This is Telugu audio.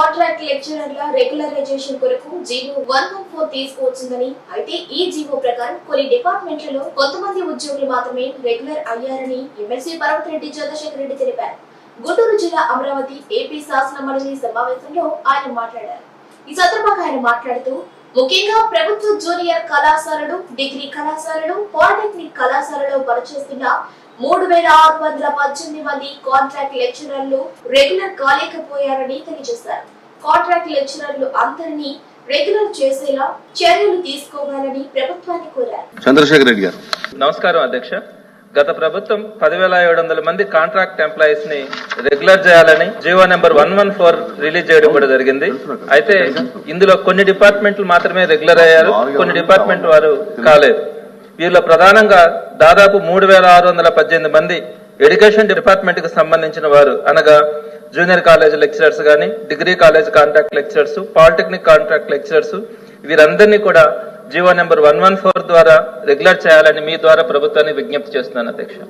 కాంట్రాక్ట్ లెక్చరర్ల రెగ్యులరైజేషన్ కొరకు జీవో వన్ వన్ ఫోర్ తీసుకువచ్చిందని అయితే ఈ జీవో ప్రకారం కొన్ని డిపార్ట్మెంట్లలో కొంతమంది ఉద్యోగులు మాత్రమే రెగ్యులర్ అయ్యారని ఎమ్మెల్సీ పర్వతిరెడ్డి చంద్రశేఖర్ రెడ్డి తెలిపారు. గుంటూరు జిల్లా అమరావతి ఏపీ శాసన మండలి సమావేశంలో ఆయన మాట్లాడారు. ఈ సందర్భంగా ఆయన మాట్లాడుతూ ముఖ్యంగా ప్రభుత్వ జూనియర్ కళాశాలలు డిగ్రీ కళాశాలలు పాలిటెక్నిక్ కళాశాలలో పనిచేస్తున్న మూడు వేల ఆరు వందల పద్దెనిమిది మంది కాంట్రాక్ట్ లెక్చరర్లు రెగ్యులర్ కాలేకపోయారని తెలియజేశారు. కాంట్రాక్ట్ లెక్చరర్లు అందరినీ రెగ్యులర్ చేసేలా చర్యలు తీసుకోవాలని ప్రభుత్వాన్ని కోరారు. చంద్రశేఖర్ రెడ్డి గారు. నమస్కారం అధ్యక్ష. గత ప్రభుత్వం పదివేల ఏడు వందల మంది కాంట్రాక్ట్ ఎంప్లాయీస్ని రెగ్యులర్ చేయాలని GO number one one four release చేయడం కూడా జరిగింది. అయితే ఇందులో కొన్ని డిపార్ట్మెంట్లు మాత్రమే రెగ్యులర్ అయ్యారు కొన్ని డిపార్ట్మెంట్ వారు కాలేదు. వీళ్ళలో ప్రధానంగా దాదాపు మూడు వేల ఆరు వందల పద్దెనిమిది మంది ఎడ్యుకేషన్ డిపార్ట్మెంట్కి సంబంధించిన వారు. అనగా జూనియర్ కాలేజ్ లెక్చరర్స్ కానీ degree college contract lecturers polytechnic contract lecturers వీరందరినీ కూడా GO number one one four ద్వారా రెగ్యులర్ చేయాలని మీ ద్వారా ప్రభుత్వాన్ని విజ్ఞప్తి చేస్తున్నాను అధ్యక్ష.